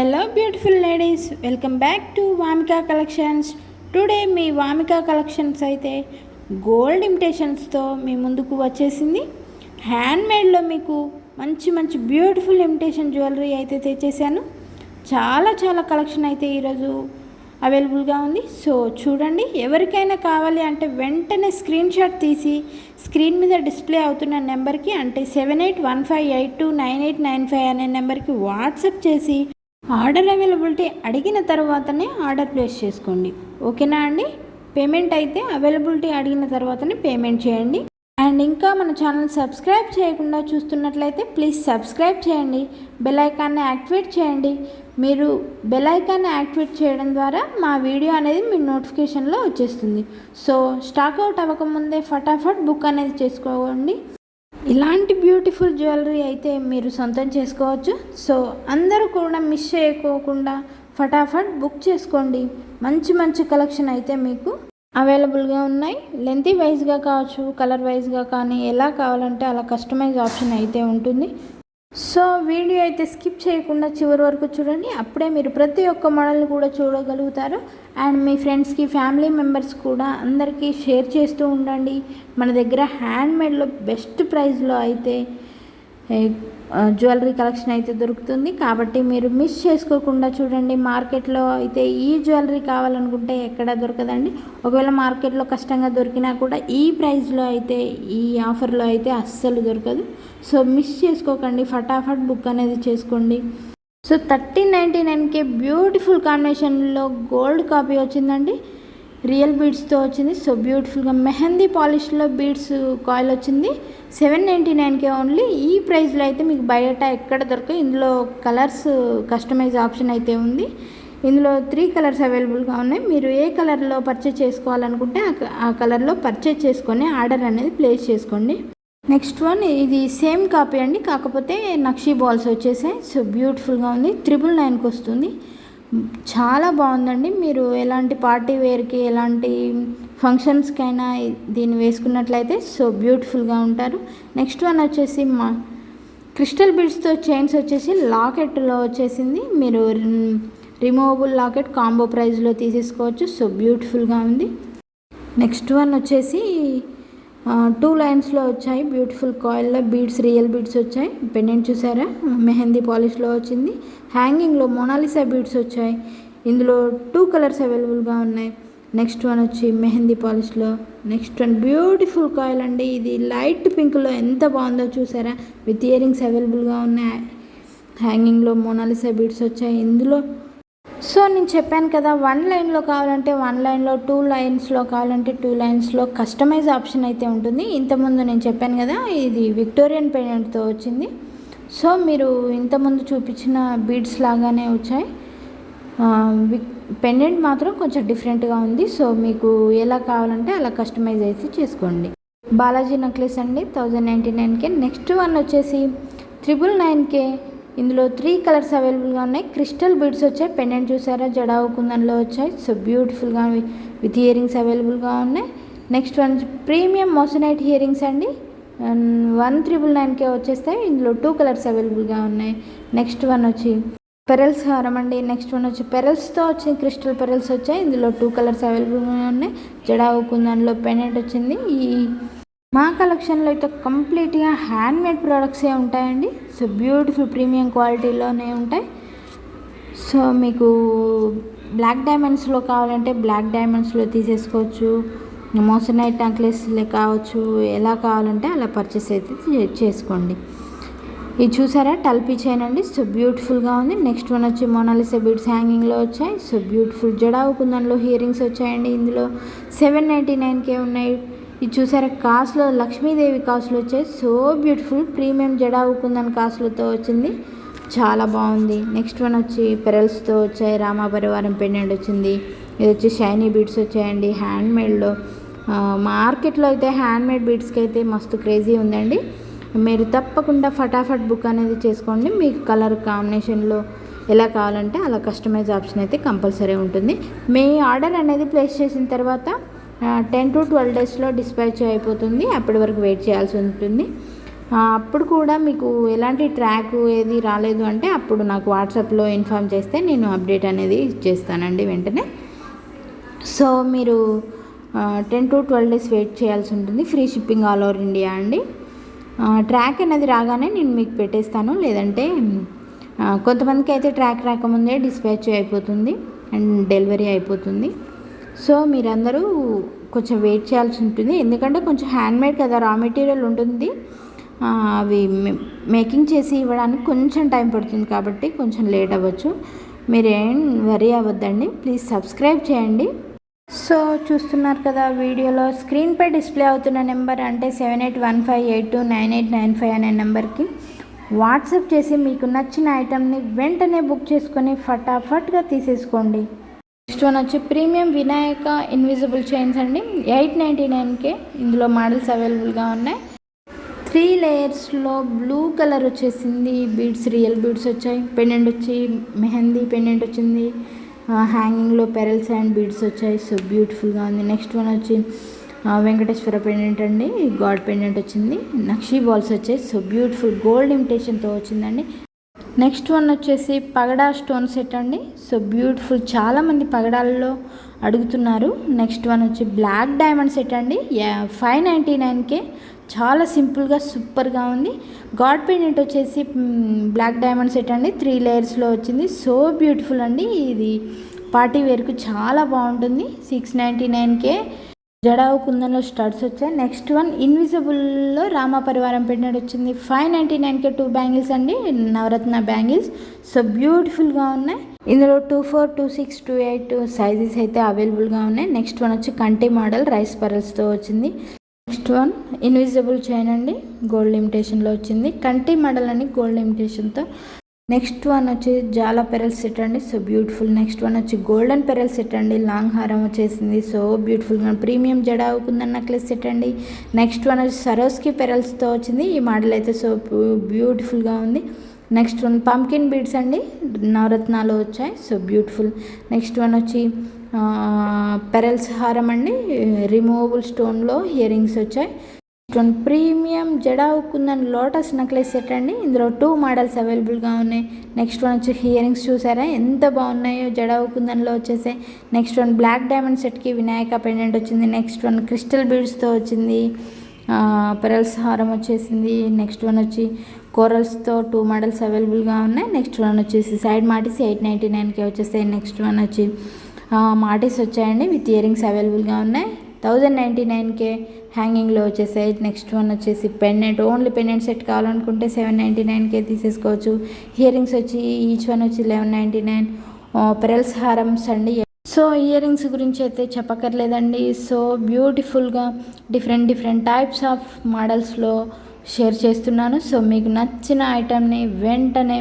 Hello beautiful ladies welcome back to Vamika collections today me Vamika collections అయితే gold ఇమిటేషన్స్తో మీ ముందుకు వచ్చేసింది. హ్యాండ్మేడ్లో మీకు మంచి మంచి బ్యూటిఫుల్ ఇమిటేషన్ జ్యువెలరీ అయితే తెచ్చేసాను చాలా చాలా కలెక్షన్ అయితే ఈరోజు అవైలబుల్గా ఉంది. సో చూడండి ఎవరికైనా కావాలి అంటే వెంటనే స్క్రీన్ షాట్ తీసి స్క్రీన్ మీద డిస్ప్లే అవుతున్న నెంబర్కి అంటే seven eight one five eight two nine eight nine five అనే నెంబర్కి వాట్సప్ చేసి ఆర్డర్ అవైలబిలిటీ అడిగిన తర్వాతనే ఆర్డర్ ప్లేస్ చేసుకోండి. ఓకేనా అండి? పేమెంట్ అయితే అవైలబిలిటీ అడిగిన తర్వాతనే పేమెంట్ చేయండి. అండ్ ఇంకా మన ఛానల్ సబ్స్క్రైబ్ చేయకుండా చూస్తున్నట్లయితే ప్లీజ్ సబ్స్క్రైబ్ చేయండి. బెల్ ఐకాన్ని యాక్టివేట్ చేయండి. మీరు బెల్ ఐకాన్ని యాక్టివేట్ చేయడం ద్వారా మా వీడియో అనేది మీ నోటిఫికేషన్లో వచ్చేస్తుంది. సో స్టాక్ అవుట్ అవ్వకముందే ఫటాఫట్ బుక్ అనేది చేసుకోండి. ఇలాంటి బ్యూటిఫుల్ జ్యువెలరీ అయితే మీరు సొంతం చేసుకోవచ్చు. సో అందరూ కూడా మిస్ చేయకోకుండా ఫటాఫట్ బుక్ చేసుకోండి. మంచి మంచి కలెక్షన్ అయితే మీకు అవైలబుల్గా ఉన్నాయి. లెంతీ వైజ్గా కావచ్చు కలర్ వైజ్గా కానీ ఎలా కావాలంటే అలా కస్టమైజ్ ఆప్షన్ అయితే ఉంటుంది. సో వీడియో అయితే స్కిప్ చేయకుండా చివరి వరకు చూడండి. అప్పుడే మీరు ప్రతి ఒక్క మోడల్ని కూడా చూడగలుగుతారు. అండ్ మీ ఫ్రెండ్స్కి ఫ్యామిలీ మెంబర్స్ కూడా అందరికీ షేర్ చేస్తూ ఉండండి. మన దగ్గర హ్యాండ్మేడ్లో బెస్ట్ ప్రైస్లో అయితే జ్యువెలరీ కలెక్షన్ అయితే దొరుకుతుంది. కాబట్టి మీరు మిస్ చేసుకోకుండా చూడండి. మార్కెట్లో అయితే ఈ జ్యువెలరీ కావాలనుకుంటే ఎక్కడ దొరకదండి. ఒకవేళ మార్కెట్లో కష్టంగా దొరికినా కూడా ఈ ప్రైస్లో అయితే ఈ ఆఫర్లో అయితే అస్సలు దొరకదు. సో మిస్ చేసుకోకండి. ఫటాఫట్ బుక్ అనేది చేసుకోండి. సో థర్టీన్ నైంటీ నైన్కే బ్యూటిఫుల్ కాంబినేషన్లో గోల్డ్ కాపీ వచ్చిందండి. రియల్ బీడ్స్తో వచ్చింది. సో బ్యూటిఫుల్గా మెహందీ పాలిష్లో బీడ్స్ కాయిల్ వచ్చింది. సెవెన్ నైంటీ నైన్కే ఓన్లీ. ఈ ప్రైస్లో అయితే మీకు బయట ఎక్కడ దొరకదు ఇందులో కలర్స్ కస్టమైజ్ ఆప్షన్ అయితే ఉంది. ఇందులో త్రీ కలర్స్ అవైలబుల్గా ఉన్నాయి. మీరు ఏ కలర్లో పర్చేస్ చేసుకోవాలనుకుంటే ఆ కలర్లో పర్చేస్ చేసుకొని ఆర్డర్ అనేది ప్లేస్ చేసుకోండి. నెక్స్ట్ వన్ ఇది సేమ్ కాపీ అండి. కాకపోతే నక్షీ బాల్స్ వచ్చేసాయి. సో బ్యూటిఫుల్గా ఉంది. త్రిబుల్ నైన్కి వస్తుంది. చాలా బాగుందండి. మీరు ఎలాంటి పార్టీ వేర్కి ఎలాంటి ఫంక్షన్స్కైనా దీన్ని వేసుకున్నట్లయితే సో బ్యూటిఫుల్గా ఉంటారు. నెక్స్ట్ వన్ వచ్చేసి మా క్రిస్టల్ బిడ్స్తో చైన్స్ వచ్చేసి లాకెట్లో వచ్చేసింది. మీరు రిమూవబుల్ లాకెట్ కాంబో ప్రైస్లో తీసేసుకోవచ్చు. సో బ్యూటిఫుల్గా ఉంది. నెక్స్ట్ వన్ వచ్చేసి టూ లైన్స్లో వచ్చాయి బ్యూటిఫుల్ కాయిల్లో బీడ్స్ రియల్ బీడ్స్ వచ్చాయి. పెండెంట్ చూసారా? మెహందీ పాలిష్లో వచ్చింది. హ్యాంగింగ్లో మొనాలిసా బీడ్స్ వచ్చాయి. ఇందులో టూ కలర్స్ అవైలబుల్గా ఉన్నాయి. నెక్స్ట్ వన్ వచ్చి మెహందీ పాలిష్లో నెక్స్ట్ వన్ బ్యూటిఫుల్ కాయిల్ అండి. ఇది లైట్ పింక్లో ఎంత బాగుందో చూసారా? విత్ ఇయరింగ్స్ అవైలబుల్గా ఉన్నాయి. హ్యాంగింగ్లో మోనాలిసా బీడ్స్ వచ్చాయి. ఇందులో సో నేను చెప్పాను కదా వన్ లైన్లో కావాలంటే వన్ లైన్లో టూ లైన్స్లో కావాలంటే టూ లైన్స్లో కస్టమైజ్ ఆప్షన్ అయితే ఉంటుంది. ఇంతకుముందు నేను చెప్పాను కదా ఇది విక్టోరియన్ పెయింట్తో వచ్చింది. సో మీరు ఇంతకుముందు చూపించిన బీడ్స్ లాగానే వచ్చాయి. పెండెంట్ మాత్రం కొంచెం డిఫరెంట్గా ఉంది. సో మీకు ఎలా కావాలంటే అలా కస్టమైజ్ అయితే చేసుకోండి. బాలాజీ నెక్లెస్ అండి థౌజండ్ నైంటీ నైన్కే నెక్స్ట్ వన్ వచ్చేసి త్రిబుల్ నైన్కే ఇందులో త్రీ కలర్స్ అవైలబుల్గా ఉన్నాయి. క్రిస్టల్ బీడ్స్ వచ్చాయి. పెండెంట్ చూసారా? జడావు కుందన్లో వచ్చాయి. సో బ్యూటిఫుల్గా విత్ ఇయరింగ్స్ అవైలబుల్గా ఉన్నాయి. Next one premium moissanite earrings అండి. వన్ త్రిబుల్ నైన్కే వచ్చేస్తాయి. ఇందులో టూ కలర్స్ అవైలబుల్గా ఉన్నాయి. నెక్స్ట్ వన్ వచ్చి పెరల్స్ హారం అండి. నెక్స్ట్ వన్ వచ్చి పెరల్స్తో వచ్చి క్రిస్టల్ పెరల్స్ వచ్చాయి. ఇందులో టూ కలర్స్ అవైలబుల్గా ఉన్నాయి. జడావు కుందన్లో పెండెంట్ వచ్చింది. ఈ మా కలెక్షన్లో అయితే కంప్లీట్గా హ్యాండ్మేడ్ ప్రోడక్ట్సే ఉంటాయండి. సో బ్యూటిఫుల్ ప్రీమియం క్వాలిటీలోనే ఉంటాయి. సో మీకు బ్లాక్ డైమండ్స్లో కావాలంటే బ్లాక్ డైమండ్స్లో తీసేసుకోవచ్చు. మోసనైట్ నెక్లెస్లే కావచ్చు ఎలా కావాలంటే అలా పర్చేస్ అయితే చేసుకోండి. ఇది చూసారా? టల్పీ చైన్ అండి. సో బ్యూటిఫుల్గా ఉంది. నెక్స్ట్ వన్ వచ్చి మోనాలిసా బీడ్స్ హ్యాంగింగ్లో వచ్చాయి. సో బ్యూటిఫుల్ జడావు కుందన్లో హియరింగ్స్ వచ్చాయండి ఇందులో. సెవెన్ నైంటీ నైన్కే ఉన్నాయి. ఇది చూసారా? కాసులో లక్ష్మీదేవి కాసులు వచ్చాయి. So beautiful. ప్రీమియం జడావుకుందని కాసులతో వచ్చింది. చాలా బాగుంది. నెక్స్ట్ వన్ వచ్చి పెరల్స్తో వచ్చాయి. రామాపరివారం పెండెంట్ వచ్చింది. ఇది వచ్చి షైనీ బీడ్స్ వచ్చాయండి. హ్యాండ్మేడ్లో మార్కెట్లో అయితే హ్యాండ్మేడ్ బీడ్స్కి అయితే మస్తు క్రేజీ ఉందండి. మీరు తప్పకుండా ఫటాఫట్ బుక్ అనేది చేసుకోండి. మీకు కలర్ కాంబినేషన్లో ఎలా కావాలంటే అలా కస్టమైజ్ ఆప్షన్ అయితే కంపల్సరీ ఉంటుంది. మీ ఆర్డర్ అనేది ప్లేస్ చేసిన తర్వాత టెన్ టు ట్వెల్వ్ డేస్లో డిస్పాచ్ అయిపోతుంది. అప్పటి వరకు వెయిట్ చేయాల్సి ఉంటుంది. అప్పుడు కూడా మీకు ఎలాంటి ట్రాక్ ఏది రాలేదు అంటే అప్పుడు నాకు వాట్సాప్లో ఇన్ఫామ్ చేస్తే నేను అప్డేట్ అనేది ఇచ్చేస్తానండి వెంటనే. సో మీరు ten to twelve days wait చేయాల్సి ఉంటుంది. Free shipping all over India అండి. ట్రాక్ అనేది రాగానే నేను మీకు పెట్టేస్తాను. లేదంటే కొంతమందికి అయితే ట్రాక్ రాకముందే డిస్పాచ్ అయిపోతుంది. అండ్ డెలివరీ అయిపోతుంది. సో మీరందరూ కొంచెం వెయిట్ చేయాల్సి ఉంటుంది. ఎందుకంటే కొంచెం హ్యాండ్మేడ్ కదా రా మెటీరియల్ ఉంటుంది. అవి మే- మేకింగ్ చేసి ఇవ్వడానికి కొంచెం టైం పడుతుంది కాబట్టి కొంచెం లేట్ అవ్వచ్చు. మీరేం వరీ అవ్వద్దండి. ప్లీజ్ సబ్స్క్రైబ్ చేయండి. సో చూస్తున్నారు కదా వీడియోలో స్క్రీన్పై డిస్ప్లే అవుతున్న నెంబర్ అంటే seven eight one five eight two nine eight nine five అనే నెంబర్కి వాట్సాప్ చేసి మీకు నచ్చిన ఐటెంని వెంటనే బుక్ చేసుకొని ఫటాఫట్గా తీసేసుకోండి. నెక్స్ట్ వన్ వచ్చి ప్రీమియం వినాయక ఇన్విజిబుల్ చైన్స్ అండి. ఎయిట్ నైంటీ నైన్కే ఇందులో మోడల్స్ అవైలబుల్గా ఉన్నాయి. త్రీ లేయర్స్లో బ్లూ కలర్ వచ్చేసింది. బీడ్స్ రియల్ బీడ్స్ వచ్చాయి. పెండెంట్ వచ్చి మెహందీ పెండెంట్ వచ్చింది. హ్యాంగింగ్లో పెరల్స్ అండ్ బీడ్స్ వచ్చాయి. సో బ్యూటిఫుల్గా ఉంది. నెక్స్ట్ వన్ వచ్చి వెంకటేశ్వర పెండెంట్ అండి. గాడ్ పెండెంట్ వచ్చింది. నక్షీ బాల్స్ వచ్చాయి. సో బ్యూటిఫుల్ గోల్డ్ ఇమిటేషన్తో వచ్చిందండి. నెక్స్ట్ వన్ వచ్చేసి పగడా స్టోన్ సెట్ అండి. సో బ్యూటిఫుల్ చాలామంది పగడాలలో అడుగుతున్నారు. నెక్స్ట్ వన్ వచ్చి బ్లాక్ డైమండ్ సెట్ అండి. ఫైవ్ నైంటీ నైన్కే చాలా సింపుల్గా సూపర్గా ఉంది. గాడ్ పెయింట్ వచ్చేసి బ్లాక్ డైమండ్ సెట్ అండి. త్రీ లేయర్స్లో వచ్చింది. సో బ్యూటిఫుల్ అండి. ఇది పార్టీ వేర్కు చాలా బాగుంటుంది. సిక్స్ నైంటీ నైన్కే జడావు కుందంలో స్టార్ట్స్ వచ్చాయి. నెక్స్ట్ వన్ ఇన్విజిబుల్లో రామ పరివారం పెట్టినట్టు వచ్చింది. ఫైవ్ నైంటీ నైన్కే టూ బ్యాంగిల్స్ అండి నవరత్న బ్యాంగిల్స్. సో బ్యూటిఫుల్గా ఉన్నాయి. ఇందులో two four two six two eight sizes అయితే అవైలబుల్గా ఉన్నాయి. నెక్స్ట్ వన్ వచ్చి కంటి మోడల్ రైస్ పరల్స్తో వచ్చింది. నెక్స్ట్ వన్ ఇన్విజిబుల్ చైన్ అండి గోల్డ్ లిమిటేషన్లో వచ్చింది. కంటి మోడల్ అని గోల్డ్ లిమిటేషన్తో నెక్స్ట్ వన్ వచ్చి జాల పెరల్ సెట్ అండి. So beautiful. నెక్స్ట్ వన్ వచ్చి గోల్డెన్ పెరల్ సెట్ అండి. లాంగ్ హారం వచ్చేసింది. సో బ్యూటిఫుల్గా ప్రీమియం జడ అవుకుందన్న నెక్లెస్ సెట్ అండి. నెక్స్ట్ వన్ వచ్చి సరోస్కి పెరల్స్తో వచ్చింది. ఈ మోడల్ అయితే సో బ్యూటిఫుల్గా ఉంది. నెక్స్ట్ వన్ పంకిన్ బీడ్స్ అండి. నవరత్నాలు వచ్చాయి. So beautiful. నెక్స్ట్ వన్ వచ్చి పెరల్స్ హారం అండి. రిమూవబుల్ స్టోన్లో ఇయర్ రింగ్స్ వచ్చాయి. Next one premium jadau kundan lotus necklace set అండి. ఇందులో టూ మోడల్స్ అవైలబుల్గా ఉన్నాయి. నెక్స్ట్ వన్ వచ్చి హియరింగ్స్ చూసారా? ఎంత బాగున్నాయో జడా వచ్చేసి. నెక్స్ట్ వన్ బ్లాక్ డైమండ్ సెట్కి వినాయక పెండెంట్ వచ్చింది. నెక్స్ట్ వన్ క్రిస్టల్ బీడ్స్తో వచ్చింది. పెరల్స్ హారం వచ్చేసింది. నెక్స్ట్ వన్ వచ్చి కోరల్స్తో టూ మోడల్స్ అవైలబుల్గా ఉన్నాయి. నెక్స్ట్ వన్ వచ్చేసి సైడ్ మాటిస్ ఎయిట్ నైంటీ నైన్కి వచ్చేస్తాయి నెక్స్ట్ వన్ వచ్చి మాటిస్ వచ్చాయండి. విత్ ఇయరింగ్స్ అవైలబుల్గా ఉన్నాయి. థౌజండ్ నైంటీ నైన్కే హ్యాంగింగ్లో వచ్చేసాయి నెక్స్ట్ వన్ వచ్చేసి పెండెంట్. ఓన్లీ పెండెంట్ సెట్ కావాలనుకుంటే సెవెన్ నైంటీ నైన్కే తీసేసుకోవచ్చు. ఇయరింగ్స్ వచ్చి ఈచ్ వన్ వచ్చి లెవెన్ నైంటీ నైన్. పెరల్స్ హారమ్స్ అండి. సో ఇయర్ రింగ్స్ గురించి అయితే చెప్పక్కర్లేదండి. సో బ్యూటిఫుల్గా డిఫరెంట్ డిఫరెంట్ టైప్స్ ఆఫ్ మోడల్స్లో షేర్ చేస్తున్నాను. సో మీకు నచ్చిన ఐటమ్ని వెంటనే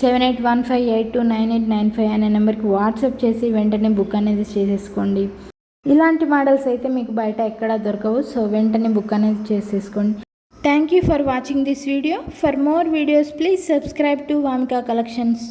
seven eight one five eight two nine eight nine five అనే నెంబర్కి వాట్సాప్ చేసి వెంటనే బుక్ అనేది చేసేసుకోండి. ఇలాంటి మోడల్స్ అయితే మీకు బయట ఎక్కడా దొరకవు. సో వెంటనే బుక్ అనేది చేసేసుకోండి. Thank you for watching this video for more videos please subscribe to Vamika collections